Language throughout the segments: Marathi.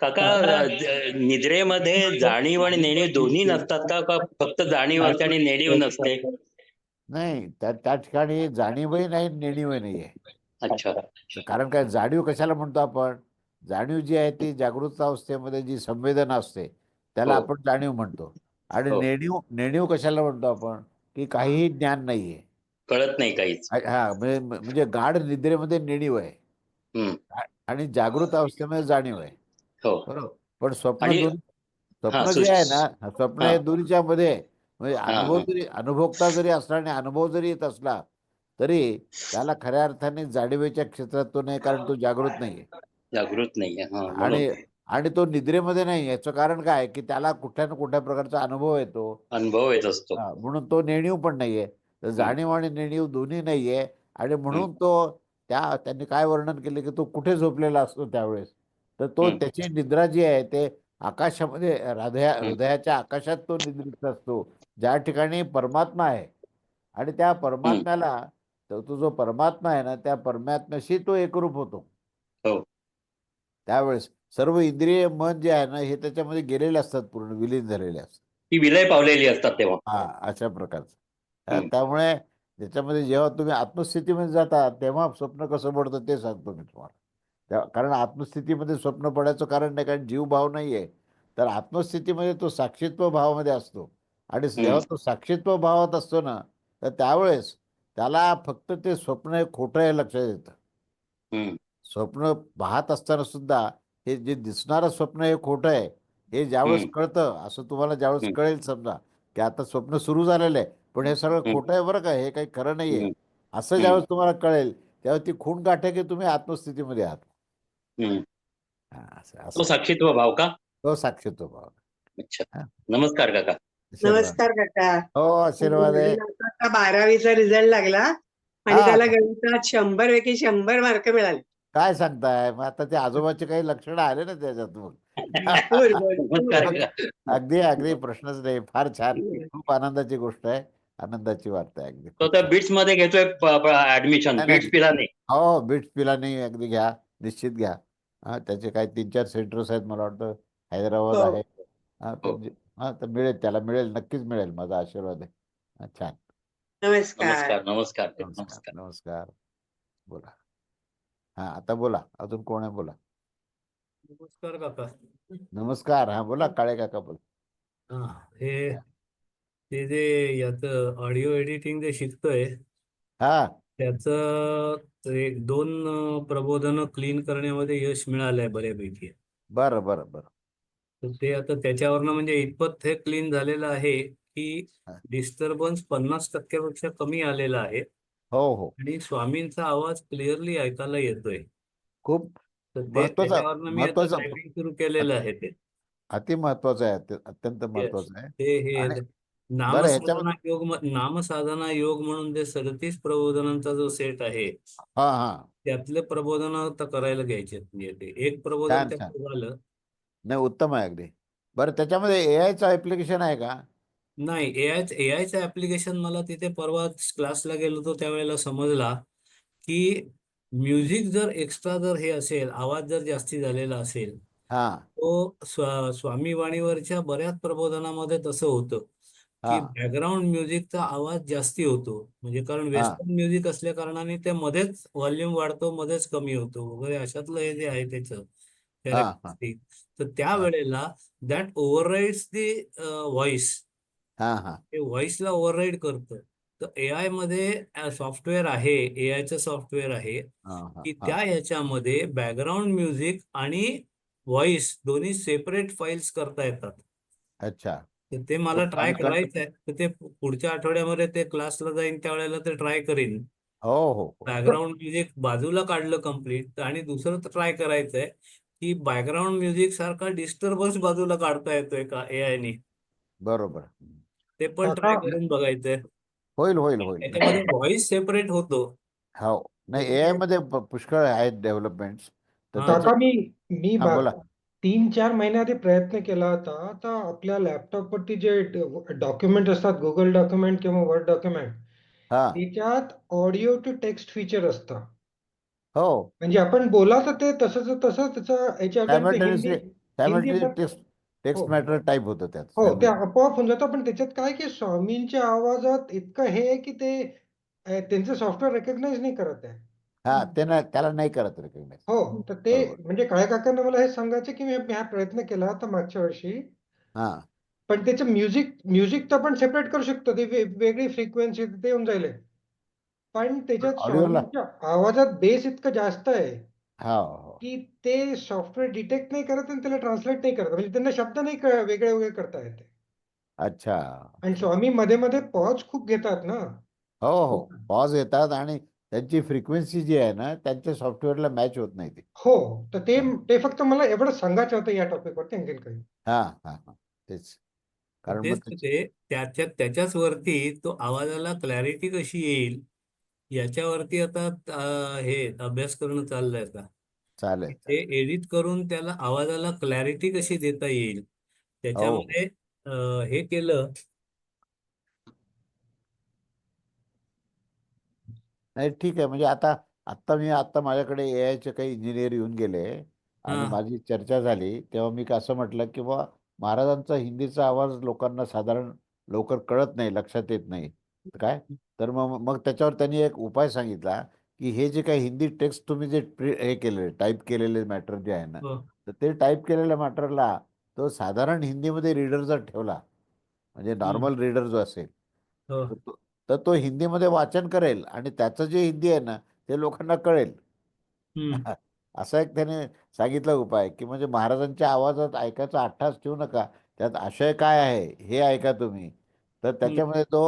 काका ज- निद्रेमध्ये जाणीव आणि नेणीव दोन्ही नसतात का? फक्त जाणीव असते आणि नेणीव नसते? नाही त्या ठिकाणी जाणीवही नाही नेणीवही नाही आहे. अच्छा. कारण काय जाणीव कशाला म्हणतो आपण? जाणीव जी आहे ती जागृत अवस्थेमध्ये जी संवेदना असते त्याला हो. आपण जाणीव म्हणतो. आणि हो. नेणीव नेणीव कशाला म्हणतो आपण? की काहीही ज्ञान नाहीये. कळत नाही काहीच. हा म्हणजे म्हणजे गाढ निद्रेमध्ये नेणीव आहे. आणि जागृत अवस्थेमध्ये जाणीव आहे. हो. बरोबर. पण स्वप्न आणि- स्वप्न जे आहे ना स्वप्न हा. हे दोन्हीच्या मध्ये आहे. म्हणजे हा, अनुभव हा. जरी अनुभोक्ता जरी असला आणि अनुभव जरी येत असला तरी त्याला खऱ्या अर्थाने जाणीवेच्या क्षेत्रात तो नाही कारण तो जागृत नाहीये. जागृत नाहीये हा आणि आणि तो निद्रेमध्ये नाही याचं कारण काय की त्याला कुठल्या ना कुठल्या प्रकारचा अनुभव येतो. अनुभव येत असतो. हा, म्हणून तो नेणीव पण नाहीये. तर जाणीव आणि नेणीव दोन्ही नाहीये. आणि म्हणून तो त्या त्यांनी काय वर्णन केलं की तो कुठे झोपलेला असतो त्यावेळेस? तर तो. त्याची निद्रा जी आहे ते आकाशामध्ये हृदया. हृदयाच्या आकाशात तो निद्रित असतो ज्या ठिकाणी परमात्मा आहे आणि त्या परमात्म्याला तो तो जो परमात्मा आहे ना त्या परमात्म्याशी तो एकरूप होतो हो. त्यावेळेस सर्व इंद्रिय मन जे आहे ना हे त्याच्यामध्ये गेलेले असतात पूर्ण विलीन झालेले असतात ती विलय पावलेली असतात तेव्हा हा अशा प्रकारचं. त्यामुळे त्याच्यामध्ये जेव्हा तुम्ही आत्मस्थितीमध्ये जाता तेव्हा स्वप्न कसं पडतं ते सांगतो मी तुम्हाला त्या- कारण आत्मस्थितीमध्ये स्वप्न पडायचं कारण नाही कारण जीव भाव नाहीये तर आत्मस्थितीमध्ये तो साक्षीत्व भावामध्ये असतो आणि जेव्हा तो साक्षीत्व भावात असतो ना तर त्यावेळेस त्याला फक्त ते स्वप्न हे खोटं आहे लक्षात येतं. स्वप्न पाहत असताना सुद्धा हे जे दिसणारं स्वप्न हे खोटं आहे हे ज्यावेळेस. कळतं असं तुम्हाला ज्यावेळेस. कळेल समजा की आता स्वप्न सुरू झालेलं आहे पण हे सगळं. खोटं आहे बरं का हे काही खरं नाहीये. असं. ज्यावेळेस तुम्हाला कळेल त्यावेळेस ती खूण गाठे की तुम्ही आत्मस्थितीमध्ये आहात हम्म. हा, असं- तो असं साक्षीत्व भाव का? तो साक्षीत्व भाव अच्छा. हा. नमस्कार काका. आशीर्वाद. नमस्कार काका. हो आशीर्वाद आहे. आता बारावीचा रिझल्ट लागला आणि हा. त्याला गणितात शंभर पैकी शंभर मार्क मिळाले. काय सांगताय? मग आता ते आजोबाचे काही लक्षणं आले ना त्याच्यात मग. बोल, बोल. नमस्कार काका. अगदी अगदी. प्रश्नच नाही. फार छान. खूप आनंदाची गोष्ट आहे. आनंदाची वार्ता आहे अगदी. तो खूप त्या छान. बिट्समध्ये घेतोय ऍडमिशन नाही, नाही. बिट्स पिला नाही. हो बिट्स पिलानी अगदी घ्या. निश्चित घ्या. हा त्याचे काही तीन चार सेंटर्स आहेत मला वाटतं. हैदराबाद हो. आहे. हा तर हो. जे- हा तर मिळेल त्याला मिळेल नक्कीच मिळेल माझा आशीर्वाद आहे. हा, छान. नमस्कार. नमस्कार नमस्कार नमस्कार नमस्कार. नमस्कार. बोला. हा आता बोला. अजून कोण आहे? बोला. नमस्कार काका. नमस्कार. हा बोला. काळे काका बोला. हा हे ते जे याच ऑडिओ एडिटिंग जे शिकतोय हा. त्याचं एक दोन प्रबोधनं क्लीन करण्यामध्ये यश मिळालंय बऱ्यापैकी. बरं बरं बरं. तर ते आता त्याच्यावरनं म्हणजे इतपत हे क्लीन झालेलं आहे की. डिस्टर्बन्स पन्नास टक्क्यापेक्षा कमी आलेला आहे. हो हो. आणि स्वामींचा आवाज क्लिअरली ऐकायला येतोय. खूप तर ते महत्वाचा- त्याच्यावरनं मी आता महत्वाचा- टायपिंग सुरू केलेलं आहे ते. अति महत्वाचं आहे अत्य- अत्यंत महत्वाचं आहे. ते हे आणि- नामसाधना ह्याच्यामध्ये- योग म- नामसाधना योग म्हणून जे सदतीस प्रबोधनांचा जो सेट आहे हा हा. त्यातले प्रबोधन आता करायला घ्यायचे म्हणजे ते. एक प्रबोधन छान. झालं. नाही उत्तम आहे अगदी. बरं त्याच्यामध्ये ए आयचं ऍप्लिकेशन आहे का? नाही एआय एआयचं ऍप्लिकेशन मला तिथे परवा क्लासला गेलो होतो त्यावेळेला समजला की म्युझिक जर एक्स्ट्रा जर हे असेल आवाज जर जास्ती झालेला असेल हा. तो स्वा स्वामी वाणीवरच्या बऱ्याच प्रबोधनामध्ये तसं होतं. की बॅकग्राऊंड म्युझिकचा आवाज जास्ती होतो. म्हणजे कारण वेस्टर्न म्युझिक असल्या कारणाने ते मध्येच व्हॉल्यूम वाढतो मध्येच कमी होतो वगैरे अशातलं हे जे आहे त्याचं characteristic. तर त्या वेळेला दॅट ओव्हरराईड्स दी व्हॉइस ते व्हॉइसला ओव्हरराईड करतं. तर एआयमध्ये सॉफ्टवेअर आहे एआयचं सॉफ्टवेअर आहे की. त्या ह्याच्यामध्ये बॅकग्राऊंड म्युझिक आणि व्हॉइस दोन्ही सेपरेट फाईल्स करता येतात. अच्छा. तर ते मला ट्राय करायचं आहे तर ते पुढच्या आठवड्यामध्ये ते क्लासला जाईन त्यावेळेला ते ट्राय करीन. हो हो हो. बॅकग्राऊंड म्युझिक बाजूला काढलं कंप्लीट आणि दुसरं ट्राय करायचं आहे की बॅकग्राऊंड म्युझिक सारखा डिस्टर्बन्स बाजूला काढता येतोय का एआय ने? बरोबर. ते पण ट्राय करून बघायचंय. होईल होईल होईल. त्याच्यामध्ये व्हॉइस सेपरेट होतो. हो. नाही ए आयमध्ये पुष्कळ आहेत डेव्हलपमेंट तर हा. त्याचं- काका मी मी हा, बा- बोला. तीन चार महिन्याआधी प्रयत्न केला होता. आता आपल्या लॅपटॉपवरती जे डॉक्युमेंट असतात गुगल डॉक्युमेंट किंवा वर्ड डॉक्युमेंट हा. त्याच्यात ऑडिओ टू टेक्स्ट फीचर असतं. हो. म्हणजे आपण बोला तर ते तसंच तसं त्याचं याच्या अगेन ते simultaneously Hindi simultaneous Hindi text text हो. मॅटर होतं त्यात. हो ते. आपोआप होऊन जातं. पण त्याच्यात काय की स्वामींच्या आवाजात इतकं हे आहे की ते अ, त्यांचं सॉफ्टवेअर रेकग्नाइज नाही करत आहे. हा ते नाही त्याला नाही करत रेकग्नाइज हो तर ते बरोबर. म्हणजे काळे काकांना मला हे सांगायचं की मी मी हा प्रयत्न केला होता मागच्या वर्षी. हा. पण त्याचं म्युझिक म्युझिक तर आपण सेपरेट करू शकतो. ते वे- वेगळी फ्रिक्वेन्सी ते येऊन जाईल. पण त्याच्यात आवाजात बेस इतकं जास्त आहे हा हो. की ते सॉफ्टवेअर डिटेक्ट नाही करत आणि त्याला ट्रान्सलेट नाही करत. म्हणजे त्यांना शब्द नाही वेगळे वेगळे करता येते. अच्छा. आणि स्वामी मध्ये मध्ये पॉज खूप घेतात ना. हो हो. पॉज येतात आणि त्यांची फ्रिक्वेन्सी जी आहे ना त्यांच्या सॉफ्टवेअरला मॅच होत नाही ती. हो तर ते ते फक्त मला एवढं सांगायचं होतं या टॉपिकवरती आणखीन काही. हा हा हा. तेच. कारण मग ते- ते त्याच्या त्याच्याच वरती तो आवाजाला क्लॅरिटी कशी येईल याच्यावरती आता अं, हे अभ्यास करणं चाललंय आता. चालेल ते एडिट करून त्याला आवाजाला क्लॅरिटी कशी देता येईल त्याच्यामध्ये अं, हे केलं नाही ठीक आहे म्हणजे आता आत्ता मी आत्ता माझ्याकडे ए आयचे काही इंजिनियर येऊन गेले आणि हा. माझी चर्चा झाली तेव्हा मी असं म्हटलं की बा महाराजांचा हिंदीचा आवाज लोकांना साधारण लवकर कळत नाही लक्षात येत नाही तर काय तर मग मग त्याच्यावर त्यांनी एक उपाय सांगितला की हे जे काही हिंदी टेक्स्ट तुम्ही जे प्रि- हे केलेले टाईप केलेले मॅटर जे आहे ना हो. तर ते टाईप केलेल्या मॅटरला तो साधारण हिंदीमध्ये रीडर जर ठेवला म्हणजे नॉर्मल रीडर जो असेल हो. तर तो- तर तो हिंदीमध्ये वाचन करेल आणि त्याचं जे हिंदी आहे ना ते लोकांना कळेल. असा एक त्याने सांगितला उपाय की म्हणजे महाराजांच्या आवाजात ऐकायचा अट्ठास ठेवू नका. त्यात आशय काय आहे हे ऐका तुम्ही. तर त्याच्यामध्ये तो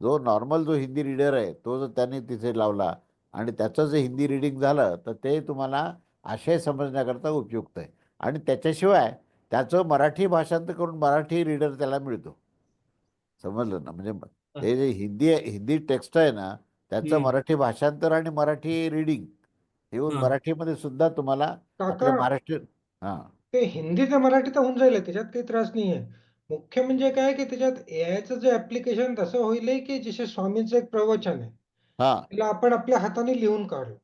जो नॉर्मल जो हिंदी रीडर आहे तो जर त्याने तिथे लावला आणि त्याचं जे हिंदी रिडिंग झालं तर ते तुम्हाला आशय समजण्याकरता उपयुक्त आहे. आणि त्याच्याशिवाय त्याचं मराठी भाषांतर करून मराठी रीडर त्याला मिळतो. समजलं ना? म्हणजे ते जे हिंदी हिंदी टेक्स्ट आहे ना त्याचं. मराठी भाषांतर आणि मराठी रिडिंग येऊन हा. मराठीमध्ये सुद्धा तुम्हाला काका महाराष्ट्र हा ते हिंदी ते मराठी तर होऊन जाईल त्याच्यात काही त्रास नाहीये मुख्य म्हणजे काय की त्याच्यात एआयचं जे ऍप्लिकेशन तसं होईल की जसे स्वामींचं एक प्रवचन आहे हा त्याला आपण आपल्या हाताने लिहून काढू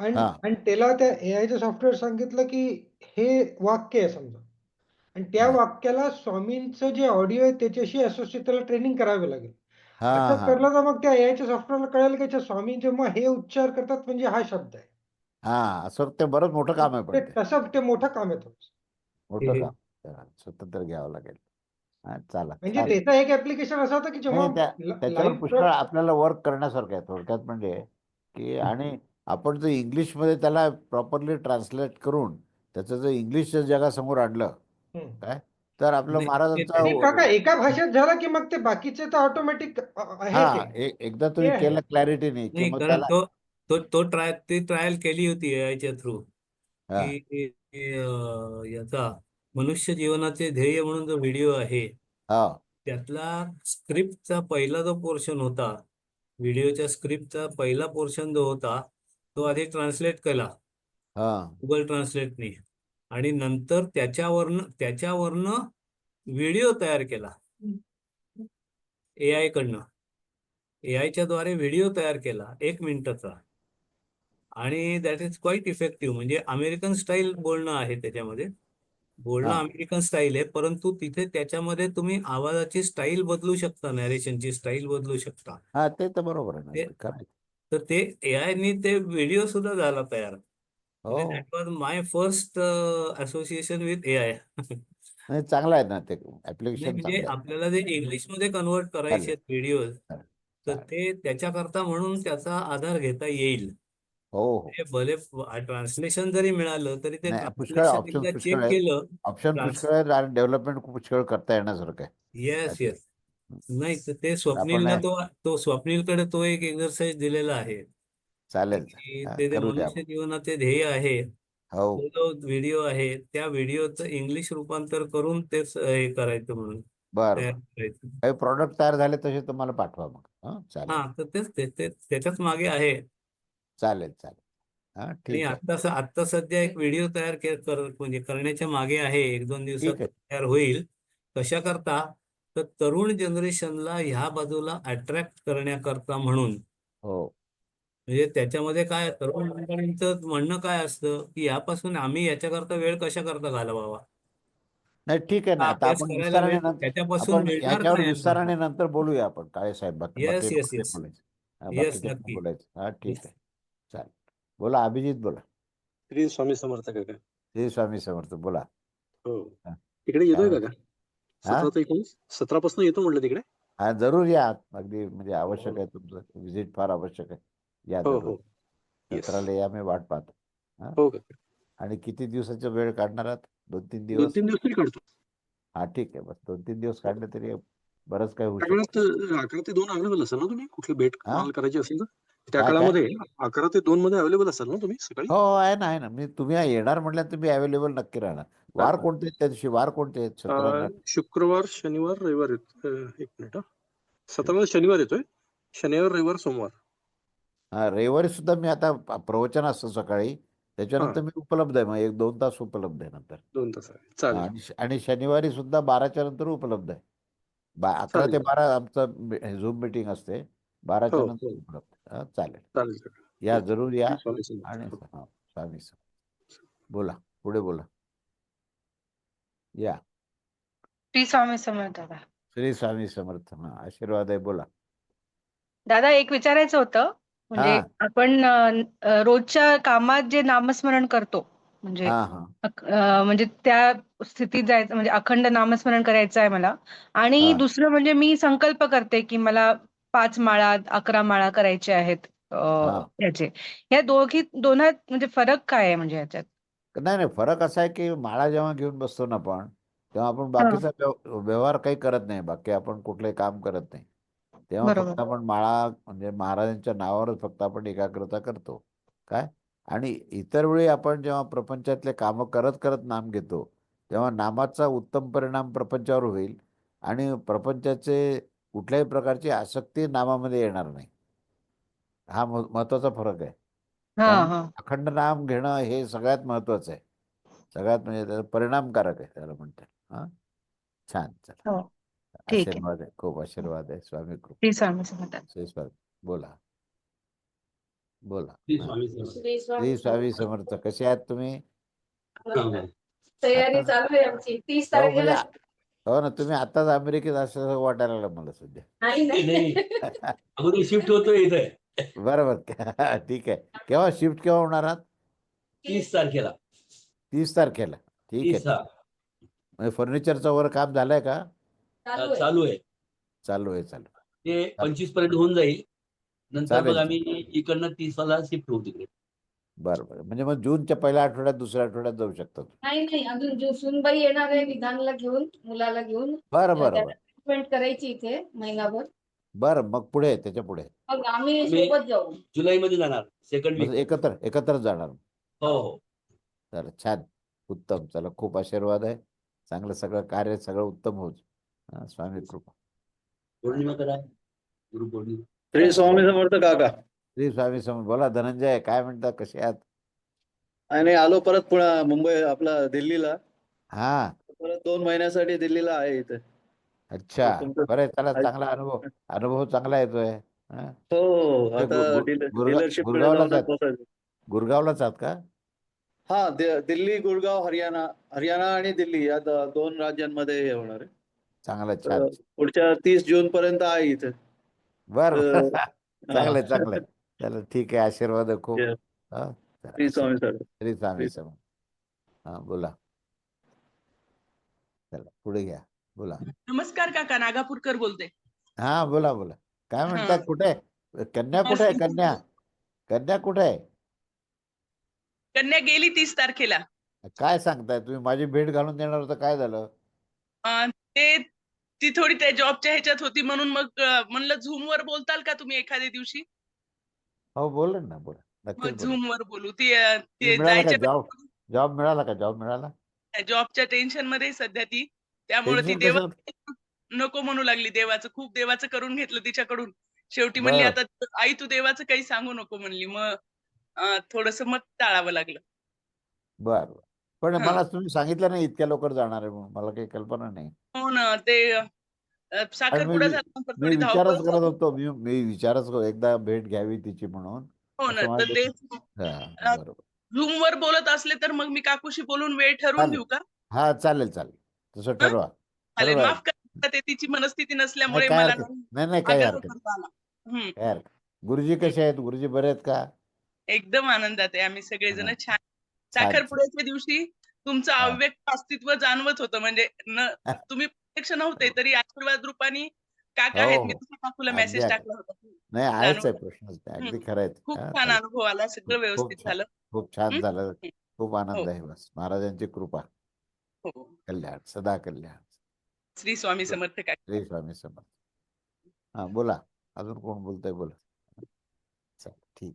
आणि हा. आणि त्याला त्या एआयचं सॉफ्टवेअर सांगितलं की हे वाक्य आहे समजा आणि त्या. वाक्याला स्वामींचं जे ऑडिओ आहे त्याच्याशी असोसिएट त्याला ट्रेनिंग करावी लागेल हा असं करलं तर मग त्या एआयच्या सॉफ्टवेअरला कळेल की अच्छा स्वामी जेव्हा हे उच्चार करतात म्हणजे हा शब्द आहे हा असं ते बरंच मोठं काम आहे पण ते तसं ते मोठं काम आहे थोडंसं. मोठं काम स्वतंत्र घ्यावं लागेल हा चला म्हणजे चालेल. त्याचं एक ऍप्लिकेशन असं होतं की जेव्हा नाही, त्या- ल- त्याच्यावर live पुष्कळ आपल्याला वर्क करण्यासारखं आहे थोडक्यात म्हणजे की आणि आपण जर इंग्लिशमध्ये त्याला प्रॉपरली ट्रान्सलेट करून त्याचं जर इंग्लिश जगासमोर आणलं. काय? तर आपलं महाराजांचा काका एका भाषेत झालं की मग ते बाकीचे तर ऑटोमॅटिक आहे हा ए- एकदा तुम्ही. केलं क्लॅरिटीने की नाही मग कारण त्याला तो तो तो ट्राय ती ट्रायल केली होती एआयच्या थ्रू हा, की की, अं, याचा मनुष्य जीवनाचे ध्येय म्हणून जो व्हिडिओ आहे हा. त्यातला स्क्रिप्टचा पहिला जो पोर्शन होता व्हिडिओच्या स्क्रिप्टचा पहिला पोर्शन जो होता तो आधी ट्रान्सलेट केला. हा. गुगल ट्रान्सलेटने आणि नंतर त्याच्यावरनं त्याच्यावरनं व्हिडिओ तयार केला. एआय कडनं. एआयच्या द्वारे व्हिडिओ तयार केला एक मिनिटाचा. आणि दॅट इज क्वाईट इफेक्टिव्ह म्हणजे अमेरिकन स्टाईल बोलणं आहे त्याच्यामध्ये. बोलणं. अमेरिकन स्टाईल आहे परंतु तिथे त्याच्यामध्ये तुम्ही आवाजाची स्टाईल बदलू शकता नॅरेशनची स्टाईल बदलू शकता. हा ते तर बरोबर आहे. तर ते एआयनी ते व्हिडिओ सुद्धा झाला तयार. हो. That was my first association with AI नाही चांगलं आहे ना ते नाही ऍप्लिकेशन म्हणजे चांगलं आहे. आपल्याला जे इंग्लिशमध्ये कन्वर्ट करायचे व्हिडिओ तर चालेल. ते त्याच्याकरता म्हणून त्याचा आधार घेता येईल. हो हो. ते भले ट्रान्सलेशन जरी मिळालं तरी ते नाही, पुष्कळ ट्रान्सलेशन एकदा पुष्कळ चेक आहेत. केलं ऑप्शन ट्रान्स- पुष्कळ आहेत आणि डेव्हलपमेंट पुष्कळ करता येण्यासारखं आहे. येस. येस नाही तर ते स्वप्नीलला आपण- तो तो स्वप्नीलकडे तो एक एक्सरसाइज दिलेला आहे. चालेल की हा, ते जे करू द्या मनुष्य जीवनाचे ध्येय आहे हो. तो जो व्हिडिओ आहे त्या व्हिडिओचं इंग्लिश रूपांतर करून तेच हे करायचं म्हणून बरं तयार बरं. करायचं. काही प्रॉडक्ट तयार झाले तसे तुम्हाला पाठवा मग. हा चालेल. हा तर तेच ते ते- त्याच्याच मागे आहे. चालेल चालेल. हा आणि ठीक आहे. आता स- आता सध्या एक व्हिडिओ तयार के- कर म्हणजे करण्याच्या मागे आहे. एक दोन दिवसात ठीक आहे. तयार होईल. कशा करता तर तरुण जनरेशनला ह्या बाजूला अट्रॅक्ट करण्याकरता म्हणून. हो. म्हणजे त्याच्यामध्ये काय तरुण मंडळींचं म्हणणं काय असतं की यापासून आम्ही याच्याकरता वेळ कशा करता घालवावा? नाही ठीक आहे ना. आता अभ्यास आपण करायला विस्ताराने वेळ नंतर त्याच्यापासून आपण मिळणार याच्यावर विस्ताराने? नंतर बोलूया आपण. काळे साहेब बाकी Yes, बाकी yes, गोष्टी yes. बोलायचं? हा, Yes, नक्की. बोलायचं? हा ठीक. आहे. चालेल. बोला अभिजित बोला. श्री स्वामी समर्थ काका. श्री स्वामी समर्थ बोला. हो. हा. तिकडे येतोय काय काका? हा? सतरा ते एकोणीस? सतरा पासून येतो म्हटलं तिकडे? हा जरूर या. अगदी म्हणजे आवश्यक आहे तुमचं. विजिट फार आवश्यक आहे. या हो हो. Yes. मी वाट पाहतो. हो? काका आणि किती दिवसाचा वेळ काढणार आहात? दोन तीन दोन दिवस? तीन दिवस तरी काढतो. हा ठीक आहे. बस दोन तीन दिवस काढले तरी बरंच काही होऊ शकतं. अकरा ते दोन अवेलेबल असाल ना तुम्ही? कुठली भेट हा? कॉल करायची असेल तर? त्या काय- काय? काळामध्ये अकरा ते दोन मध्ये अवेलेबल असाल ना तुम्ही सकाळी? हो आहे ना आहे ना. मी तुम्ही येणार म्हटल्यावर तुम्ही अवेलेबल नक्की राहणार. वार हा. कोणते आहेत त्या दिवशी वार कोणते आहेत अं, शुक्रवार? शनिवार रविवार येत अं, एक मिनिट हा. सतराला शनिवार येतोय. शनिवार रविवार सोमवार. हा रविवारी सुद्धा मी आता प्रवचन असतं सकाळी. त्याच्यानंतर मी उपलब्ध आहे मग एक दोन तास उपलब्ध आहे नंतर. दोन तास आहे. चालेल. आणि आणि शनिवारी सुद्धा बाराच्या नंतर उपलब्ध आहे. बा अकरा ते चालेल. बारा आमचं झूम मिटिंग असते. बाराच्या हो, नंतर हो. उपलब्ध हा, चालेल. या. जरूर या. स्वामी समर्थ. आणि हा, स्वामी समर्थ. बोला पुढे बोला. या. श्री स्वामी समर्थ दादा. श्री स्वामी समर्थ. हा आशीर्वाद आहे बोला. दादा एक विचारायचं होतं. म्हणजे. आपण रोजच्या कामात जे नामस्मरण करतो म्हणजे म्हणजे त्या स्थितीत जायचं म्हणजे अखंड नामस्मरण करायचं आहे मला आणि. दुसरं म्हणजे मी संकल्प करते की मला पाच माळा अकरा माळा करायचे आहेत. याचे या दोघी दोन्हात म्हणजे फरक काय आहे म्हणजे याच्यात नाही नाही फरक असा आहे की माळा जेव्हा घेऊन बसतो ना आपण तेव्हा आपण बाकीचा व्यव- व्यवहार काही करत नाही बाकी आपण कुठलंही काम करत नाही तेव्हा. फक्त आपण माळा म्हणजे महाराजांच्या नावावरच फक्त आपण एकाग्रता करतो. काय? आणि इतर वेळी आपण जेव्हा प्रपंचातले कामं करत करत नाम घेतो तेव्हा नामाचा उत्तम परिणाम प्रपंचावर होईल आणि प्रपंचाचे कुठल्याही प्रकारची आसक्ती नामामध्ये येणार नाही. हा महत्त्वाचा फरक आहे. अखंड नाम घेणं हे सगळ्यात महत्वाचं आहे. सगळ्यात म्हणजे त्याला परिणामकारक आहे त्याला म्हणतात. हा? छान चला. हो. ठीक आहे. आशीर्वाद आहे. खूप आशीर्वाद आहे. स्वामी कृपा. श्री स्वामी समर्थ. श्री स्वामी बोला. बोला. श्री हा. स्वामी समर्थ. श्री श्री स्वामी समर्थ. कसे आहात तुम्ही? तयारी चालू आहे आमची. तीस हो तारखेला हो ना तुम्ही आताच अमेरिकेत असं वाटायला लागलं मला सध्या. नाही नाही. नाही अगोदर शिफ्ट होतोय इथे. बरोबर. ठीक आहे. केव्हा शिफ्ट केव्हा होणार आहात? तीस तारखेला. तीस तारखेला. ठीक तीस आहे हा. म्हणजे फर्निचरचं वगैरे काम झालंय का? चालू आहे. चालू आहे. चालू ते पंचवीसपर्यंत होऊन जाईल. नंतर चालेल. मग आम्ही इकडनं तीस वाला शिफ्ट होऊ तिकडे. बरं बरं. म्हणजे मग जूनच्या पहिल्या आठवड्यात दुसऱ्या आठवड्यात जाऊ शकता. नाही नाही. अजून जो सुनबाई येणार आहे विधानला घेऊन मुलाला घेऊन. बरं बरं ट्रीटमेंट करायची इथे महिनाभर. बरं मग पुढे त्याच्या पुढे. मग आम्ही सोबत जाऊ. जुलैमध्ये जाणार सेकंड वीक एकत्र एकत्रच जाणार. हो हो. चला छान. उत्तम. चला खूप आशीर्वाद आहे. चांगलं सगळं कार्य सगळं उत्तम होत हा, स्वामी कृपा. पौर्णिमा पौर्णिमा. श्री स्वामी समर्थ काका. श्री स्वामी समोर बोला धनंजय काय म्हणता कसे आहात? आणि आलो परत पुन्हा मुंबई आपला दिल्लीला. हा. परत दोन महिन्यासाठी दिल्लीला आहे इथे. अच्छा तुमचं- बरं ऐक- चांगला अनुभव अनुभव चांगला येतोय हा. हो हो ते आता गुर- डीलर- गुरगा- डीलरशिपकडे गुरगावलाच जाऊन आहेत. बसायचं. गुरगावलाच आहात का? हा दि- दिल्ली गुरगाव हरियाणा हरियाणा आणि दिल्ली या द- दोन राज्यांमध्ये हे होणार आहे. चांगलं छान पुढच्या तीस जून पर्यंत आहे इथे. बरं. हा. चांगलंय चला ठीक आहे. आशीर्वाद खूप. श्री स्वामी सर. श्री स्वामी समर्थ. हा बोला. चला पुढे घ्या. बोला. नमस्कार काका नागापूरकर बोलते. हा बोला बोला. काय. म्हणतात कुठे? कन्या कुठे आहे कन्या? कन्या कुठे आहे? कन्या गेली तीस तारखेला. काय सांगताय? तुम्ही माझी भेट घालून देणार होतं काय झालं? ते ती थोडी त्या जॉबच्या ह्याच्यात होती म्हणून मग म्हणलं झूम वर बोलताल का तुम्ही एखाद्या दिवशी? हो बोला ना बोला मग नक्कीच बोला. झूम वर बोलू ती जायच्या जॉब? जॉब मिळाला का? जॉब मिळाला? जॉबच्या टेन्शनमध्ये सध्या ती. त्यामुळे ती देवा नको म्हणू लागली देवाचं. खूप देवाचं करून घेतलं तिच्याकडून. शेवटी म्हणली बरं. आता आई तू देवाचं काही सांगू नको म्हणली. मग थोडस मत टाळावं लागलं. बर बर. पण हा. मला तुम्ही सांगितलं नाही इतक्या लवकर जाणार आहे म्हणून. मला काही कल्पना नाही. हो ना ते साखरपुडा मी- झाल्यानंतर मी थोडी विचारच करत. होतो मी मी विचारच करत- एकदा भेट घ्यावी तिची म्हणून. हो ना तर ते हा बरोबर. झूम वर बोलत असले तर मग मी काकूशी बोलून वेळ ठरवून चालेल. घेऊ का? हा चालेल चालेल. तसं ठरवा. चालेल ठरवा. माफ करा ते तिची मनस्थिती नसल्यामुळे काय मला हरकत नाही. नाही काही आग्रह हरकत नाही, करता आला. हम्म. काही हरकत नाही. गुरुजी कसे आहेत? गुरुजी बरे आहेत का? एकदम आनंदात आहे. आम्ही सगळेजण छान. साखरपुड्याच्या दिवशी तुमचं. अव्यक्त अस्तित्व जाणवत होतं. म्हणजे न तुम्ही प्रत्यक्ष नव्हते तरी आशीर्वाद रूपाने काका हो, आहेत. मी तुझ्या काकूला अगदी मेसेज. टाकला होता. नाही आहेच आहे नाही अगदी. खरं आहे. खूप छान. अनुभव आला. सगळं व्यवस्थित. झालं. खूप छान? झालं. खूप आनंद हो. आहे बस. महाराजांची कृपा. हो. कल्याण सदा कल्याण. श्री स्वामी समर्थ श्री स्वामी समर्थ. हा बोला. अजून कोण बोलतंय? बोला. ठीक